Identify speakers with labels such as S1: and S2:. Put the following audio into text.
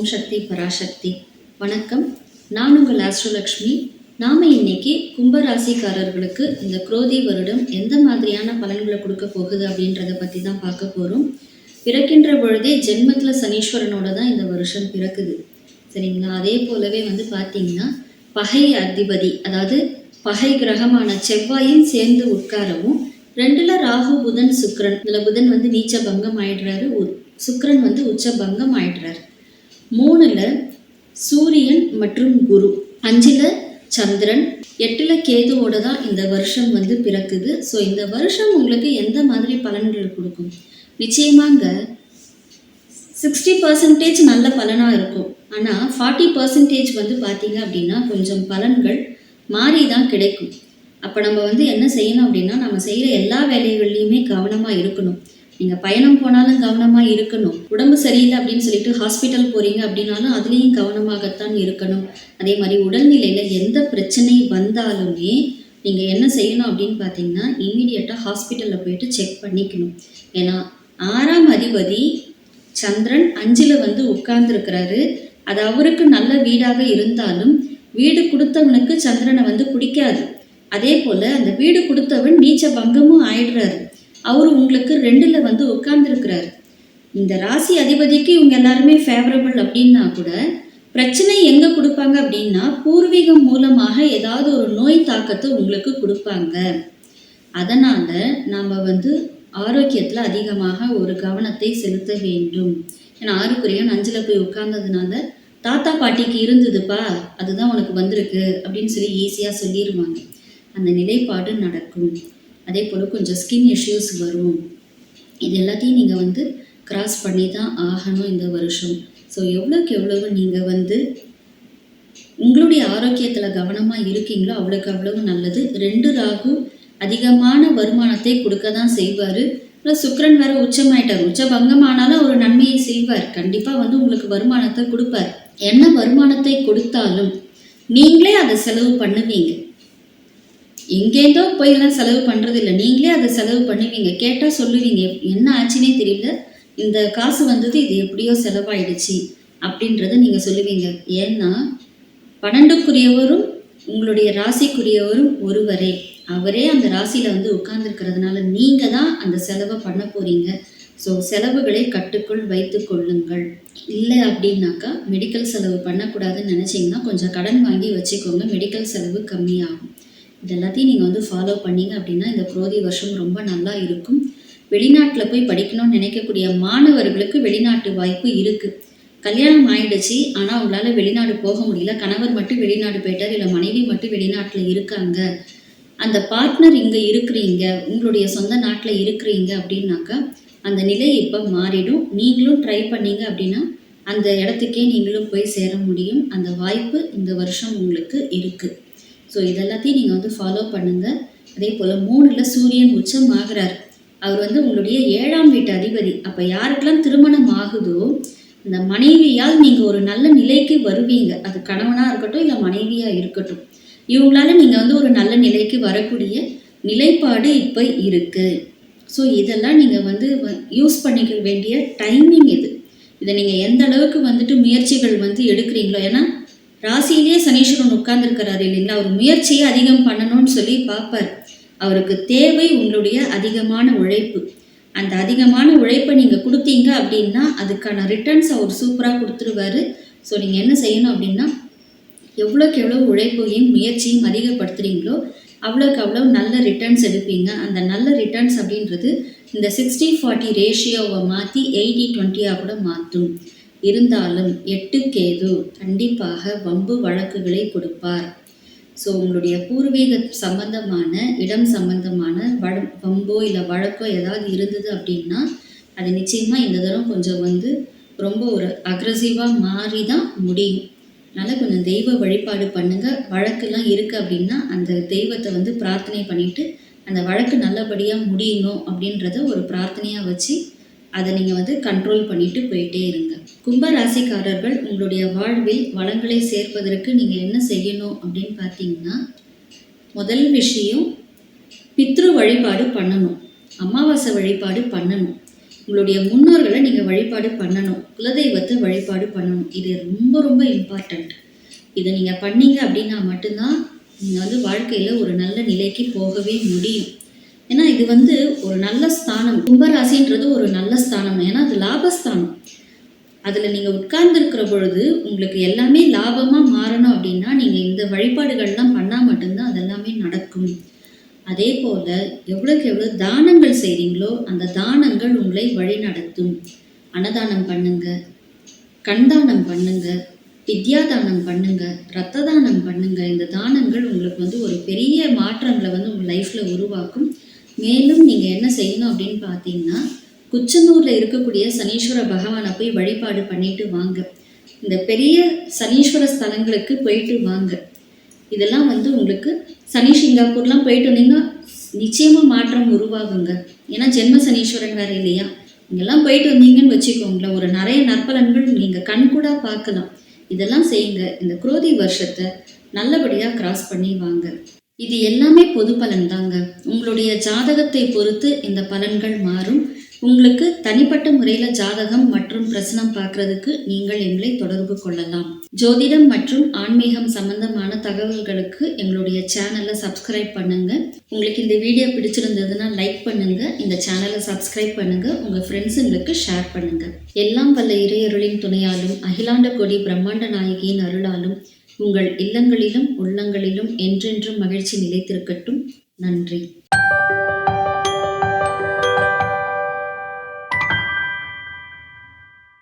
S1: ஓம் சக்தி பராசக்தி. வணக்கம். நான் உங்கள் ஆஸ்ட்ரோலக்ஷ்மி நாம் இன்னைக்கு கும்பராசிக்காரர்களுக்கு இந்த குரோதி வருடம் எந்த மாதிரியான பலன்களை கொடுக்க போகுது அப்படின்றத பற்றி தான் பார்க்க போகிறோம் பிறக்கின்ற பொழுதே ஜென்மத்தில் சனீஸ்வரனோட தான் இந்த வருஷம் பிறக்குது. சரிங்களா? அதே போலவே வந்து பார்த்தீங்கன்னா பகை அதிபதி அதாவது பகை கிரகமான செவ்வாயும் சேர்ந்து உட்காரவும் ரெண்டுல ராகு புதன் சுக்ரன் இதில் புதன் வந்து நீச்ச பங்கம் ஆயிடுறாரு. சுக்ரன் சுக்கிரன் வந்து உச்ச பங்கம் ஆயிடுறாரு. மூணுல சூரியன் மற்றும் குரு அஞ்சுல சந்திரன் எட்டுல கேதுவோட தான் இந்த வருஷம் வந்து பிறக்குது. ஸோ இந்த வருஷம் உங்களுக்கு எந்த மாதிரி பலன்கள் கொடுக்கும்? நிச்சயமாங்க சிக்ஸ்டி பர்சன்டேஜ் நல்ல பலனாக இருக்கும். ஆனால் ஃபார்ட்டி பர்சன்டேஜ் வந்து பார்த்தீங்க அப்படின்னா கொஞ்சம் பலன்கள் மாறி தான் கிடைக்கும். அப்போ நம்ம வந்து என்ன செய்யணும் அப்படின்னா நம்ம செய்கிற எல்லா வேலைகள்லையுமே கவனமாக இருக்கணும். நீங்கள் பயணம் போனாலும் கவனமாக இருக்கணும். உடம்பு சரியில்லை அப்படின்னு சொல்லிட்டு ஹாஸ்பிட்டல் போகிறீங்க அப்படின்னாலும் அதுலேயும் கவனமாகத்தான் இருக்கணும். அதே மாதிரி உடல்நிலையில் எந்த பிரச்சனை வந்தாலுமே நீங்கள் என்ன செய்யணும் அப்படின்னு பார்த்தீங்கன்னா இமீடியட்டாக ஹாஸ்பிட்டலில் போயிட்டு செக் பண்ணிக்கணும். ஏன்னா ஆறாம் அதிபதி சந்திரன் அஞ்சில் வந்து உட்கார்ந்துருக்கிறாரு. அது அவருக்கு நல்ல வீடாக இருந்தாலும் வீடு கொடுத்தவனுக்கு சந்திரனை வந்து பிடிக்காது. அதே போல் அந்த வீடு கொடுத்தவன் நீச்ச பங்கமும் ஆயிடுறாரு. அவர் உங்களுக்கு ரெண்டில் வந்து உட்கார்ந்துருக்கிறார். இந்த ராசி அதிபதிக்கு இவங்க எல்லாருமே ஃபேவரபிள் அப்படின்னா கூட பிரச்சனை எங்கே கொடுப்பாங்க அப்படின்னா பூர்வீகம் மூலமாக ஏதாவது ஒரு நோய் தாக்கத்தை உங்களுக்கு கொடுப்பாங்க. அதனால் நாம் வந்து ஆரோக்கியத்தில் அதிகமாக ஒரு கவனத்தை செலுத்த வேண்டும். ஏன்னா ஆறுக்குறையும் அஞ்சில் போய் உட்கார்ந்ததுனால தாத்தா பாட்டிக்கு இருந்ததுப்பா அதுதான் உனக்கு வந்திருக்கு அப்படின்னு சொல்லி ஈஸியாக சொல்லிடுவாங்க அந்த நிலைப்பாடு நடக்கும். அதே போல் கொஞ்சம் ஸ்கின் இஷ்யூஸ் வரும். இது எல்லாத்தையும் நீங்கள் வந்து கிராஸ் பண்ணி தான் ஆகணும் இந்த வருஷம். ஸோ எவ்வளோக்கு எவ்வளவு நீங்கள் வந்து உங்களுடைய ஆரோக்கியத்தில் கவனமாக இருக்கீங்களோ அவ்வளோக்கு அவ்வளவு நல்லது. ரெண்டு ராகு அதிகமான வருமானத்தை கொடுக்க தான் செய்வார். ப்ளஸ் சுக்ரன் வேற உச்சமாயிட்டார். உச்ச பங்கமானாலும் ஒரு நன்மையை செய்வார். கண்டிப்பாக வந்து உங்களுக்கு வருமானத்தை கொடுப்பார். என்ன வருமானத்தை கொடுத்தாலும் நீங்களே அதை செலவு பண்ணுவீங்க. எங்கேருந்தோ போய் எல்லாம் செலவு பண்ணுறது இல்லை நீங்களே அதை செலவு பண்ணுவீங்க. கேட்டால் சொல்லுவீங்க என்ன ஆச்சுன்னே தெரியல. இந்த காசு வந்தது இது எப்படியோ செலவாயிடுச்சு அப்படின்றத நீங்கள் சொல்லுவீங்க. ஏன்னா பன்னெண்டுக்குரியவரும் உங்களுடைய ராசிக்குரியவரும் ஒருவரே. அவரே அந்த ராசியில் வந்து உட்கார்ந்துருக்கிறதுனால நீங்கள் தான் அந்த செலவை பண்ண போகிறீங்க ஸோ செலவுகளை கட்டுக்குள் வைத்து கொள்ளுங்கள். இல்லை அப்படின்னாக்கா மெடிக்கல் செலவு பண்ணக்கூடாதுன்னு நினச்சிங்கன்னா கொஞ்சம் கடன் வாங்கி வச்சுக்கோங்க. மெடிக்கல் செலவு கம்மியாகும். இது எல்லாத்தையும் நீங்கள் வந்து ஃபாலோ பண்ணீங்க அப்படின்னா இந்த குரோதி வருஷம் ரொம்ப நல்லா இருக்கும். வெளிநாட்டில் போய் படிக்கணும்னு நினைக்கக்கூடிய மாணவர்களுக்கு வெளிநாட்டு வாய்ப்பு இருக்குது கல்யாணம் ஆயிடுச்சு ஆனால் அவங்களால வெளிநாடு போக முடியல. கணவர் மட்டும் வெளிநாடு போயிட்டார் இல்லை மனைவி மட்டும் வெளிநாட்டில் இருக்காங்க. அந்த பார்ட்னர் இங்கே இருக்கிறீங்க உங்களுடைய சொந்த நாட்டில் இருக்கிறீங்க அப்படின்னாக்கா அந்த நிலை இப்போ மாறிடும். நீங்களும் ட்ரை பண்ணீங்க அப்படின்னா அந்த இடத்துக்கே நீங்களும் போய் சேர முடியும். அந்த வாய்ப்பு இந்த வருஷம் உங்களுக்கு இருக்குது ஸோ இதெல்லாத்தையும் நீங்கள் வந்து ஃபாலோ பண்ணுங்கள் அதே போல் மூணில் சூரியன் உச்சம் ஆகிறார். அவர் வந்து உங்களுடைய ஏழாம் வீட்டு அதிபதி. அப்போ யாருக்கெல்லாம் திருமணம் ஆகுதோ இந்த மனைவியால் நீங்கள் ஒரு நல்ல நிலைக்கு வருவீங்க. அது கணவனாக இருக்கட்டும் இல்லை மனைவியாக இருக்கட்டும். இவங்களால நீங்கள் வந்து ஒரு நல்ல நிலைக்கு வரக்கூடிய நிலைப்பாடு இப்போ இருக்குது ஸோ இதெல்லாம் நீங்கள் வந்து யூஸ் பண்ணிக்க வேண்டிய டைமிங் இது. இதை நீங்கள் எந்த அளவுக்கு வந்துட்டு முயற்சிகள் வந்து எடுக்கிறீங்களோ ஏன்னா ராசியிலேயே சனீஸ்வரன் உட்கார்ந்துருக்கிறாரு இல்லைங்களா? அவர் முயற்சியை அதிகம் பண்ணணும்னு சொல்லி பார்ப்பார். அவருக்கு தேவை உங்களுடைய அதிகமான உழைப்பு. அந்த அதிகமான உழைப்பை நீங்கள் கொடுத்தீங்க அப்படின்னா அதுக்கான ரிட்டர்ன்ஸ் அவர் சூப்பராக கொடுத்துருவாரு. ஸோ நீங்கள் என்ன செய்யணும் அப்படின்னா எவ்வளோக்கு எவ்வளோ உழைப்பையும் முயற்சியும் அதிகப்படுத்துகிறீங்களோ அவ்வளோக்கு அவ்வளோ நல்ல ரிட்டர்ன்ஸ் எடுப்பீங்க. அந்த நல்ல ரிட்டர்ன்ஸ் அப்படின்றது இந்த சிக்ஸ்டி ஃபார்ட்டி ரேஷியோவை மாற்றி எயிட்டி டுவெண்ட்டியாக கூட மாற்றும். இருந்தாலும் எட்டு கேது கண்டிப்பாக வம்பு வழக்குகளை கொடுப்பார். ஸோ உங்களுடைய பூர்வீக சம்பந்தமான இடம் சம்பந்தமான வழ வம்போ இல்லை வழக்கோ ஏதாவது இருந்தது அப்படின்னா அது நிச்சயமாக இந்த தரம் கொஞ்சம் வந்து ரொம்ப ஒரு அக்ரஸிவாக மாறி தான் முடியும். அதனால் கொஞ்சம் தெய்வ வழிபாடு பண்ணுங்கள் வழக்கெல்லாம் இருக்குது அப்படின்னா அந்த தெய்வத்தை வந்து பிரார்த்தனை பண்ணிவிட்டு அந்த வழக்கு நல்லபடியாக முடியணும் அப்படின்றத ஒரு பிரார்த்தனையாக வச்சு அதை நீங்கள் வந்து கண்ட்ரோல் பண்ணிட்டு போயிட்டே இருங்க. கும்பராசிக்காரர்கள் உங்களுடைய வாழ்வில் வளங்களை சேர்ப்பதற்கு நீங்கள் என்ன செய்யணும் அப்படின்னு பார்த்தீங்கன்னா முதல் விஷயம் பித்ரு வழிபாடு பண்ணணும். அமாவாசை வழிபாடு பண்ணணும். உங்களுடைய முன்னோர்களை நீங்கள் வழிபாடு பண்ணணும். குலதெய்வத்தை வழிபாடு பண்ணணும். இது ரொம்ப ரொம்ப இம்பார்ட்டண்ட் இதை நீங்கள் பண்ணீங்க அப்படின்னா மட்டும்தான் நீங்கள் வந்து வாழ்க்கையில் ஒரு நல்ல நிலைக்கு போகவே முடியும். ஏன்னா இது வந்து ஒரு நல்ல ஸ்தானம். கும்பராசின்றது ஒரு நல்ல ஸ்தானம். ஏன்னா அது லாபஸ்தானம். அதில் நீங்கள் உட்கார்ந்துருக்கிற பொழுது உங்களுக்கு எல்லாமே லாபமாக மாறணும் அப்படின்னா நீங்கள் இந்த வழிபாடுகள்லாம் பண்ணால் மட்டும்தான் அதெல்லாமே நடக்கும். அதே போல் எவ்வளோக்கு எவ்வளோ தானங்கள் செய்கிறீங்களோ அந்த தானங்கள் உங்களை வழி நடத்தும் அன்னதானம் பண்ணுங்க கண்தானம் பண்ணுங்க வித்யாதானம் பண்ணுங்க ரத்த தானம் பண்ணுங்க. இந்த தானங்கள் உங்களுக்கு வந்து ஒரு பெரிய மாற்றங்களை வந்து உங்கள் லைஃப்பில் உருவாக்கும். மேலும் நீங்கள் என்ன செய்யணும் அப்படின்னு பார்த்தீங்கன்னா குச்சனூரில் இருக்கக்கூடிய சனீஸ்வர பகவானை போய் வழிபாடு பண்ணிட்டு வாங்க. இந்த பெரிய சனீஸ்வர ஸ்தலங்களுக்கு போயிட்டு வாங்க. இதெல்லாம் வந்து உங்களுக்கு சனி சிங்காப்பூர்லாம் போயிட்டு வந்தீங்கன்னா நிச்சயமாக மாற்றம் உருவாகுங்க. ஏன்னா ஜென்ம சனீஸ்வரன் வேறு இல்லையா? இங்கெல்லாம் போயிட்டு வந்தீங்கன்னு வச்சுக்கோங்களேன். ஒரு நிறைய நற்பலன்கள் நீங்கள் கண்கூடாக பார்க்கலாம். இதெல்லாம் செய்யுங்க. இந்த குரோதி வருஷத்தை நல்லபடியாக கிராஸ் பண்ணி வாங்க. இது எல்லாமே பொது பலன் தாங்க. உங்களுடைய ஜாதகத்தை பொறுத்து இந்த பலன்கள் மாறும். உங்களுக்கு தனிப்பட்ட முறையில் ஜாதகம் மற்றும் பிரசனம் பார்க்கறதுக்கு நீங்கள் எங்களை தொடர்பு கொள்ளலாம். ஜோதிடம் மற்றும் ஆன்மீகம் சம்பந்தமான தகவல்களுக்கு எங்களுடைய சேனலை சப்ஸ்கிரைப் பண்ணுங்க. உங்களுக்கு இந்த வீடியோ பிடிச்சிருந்ததுன்னா லைக் பண்ணுங்க. இந்த சேனலை சப்ஸ்கிரைப் பண்ணுங்க. உங்க ஃப்ரெண்ட்ஸுங்களுக்கு ஷேர் பண்ணுங்க. எல்லாம் வல்ல இறையருளின் துணையாலும் அகிலாண்ட கொடி பிரம்மாண்ட நாயகியின் அருளாலும் உங்கள் இல்லங்களிலும் உள்ளங்களிலும் என்றென்றும் மகிழ்ச்சி நிலைத்திருக்கட்டும். நன்றி.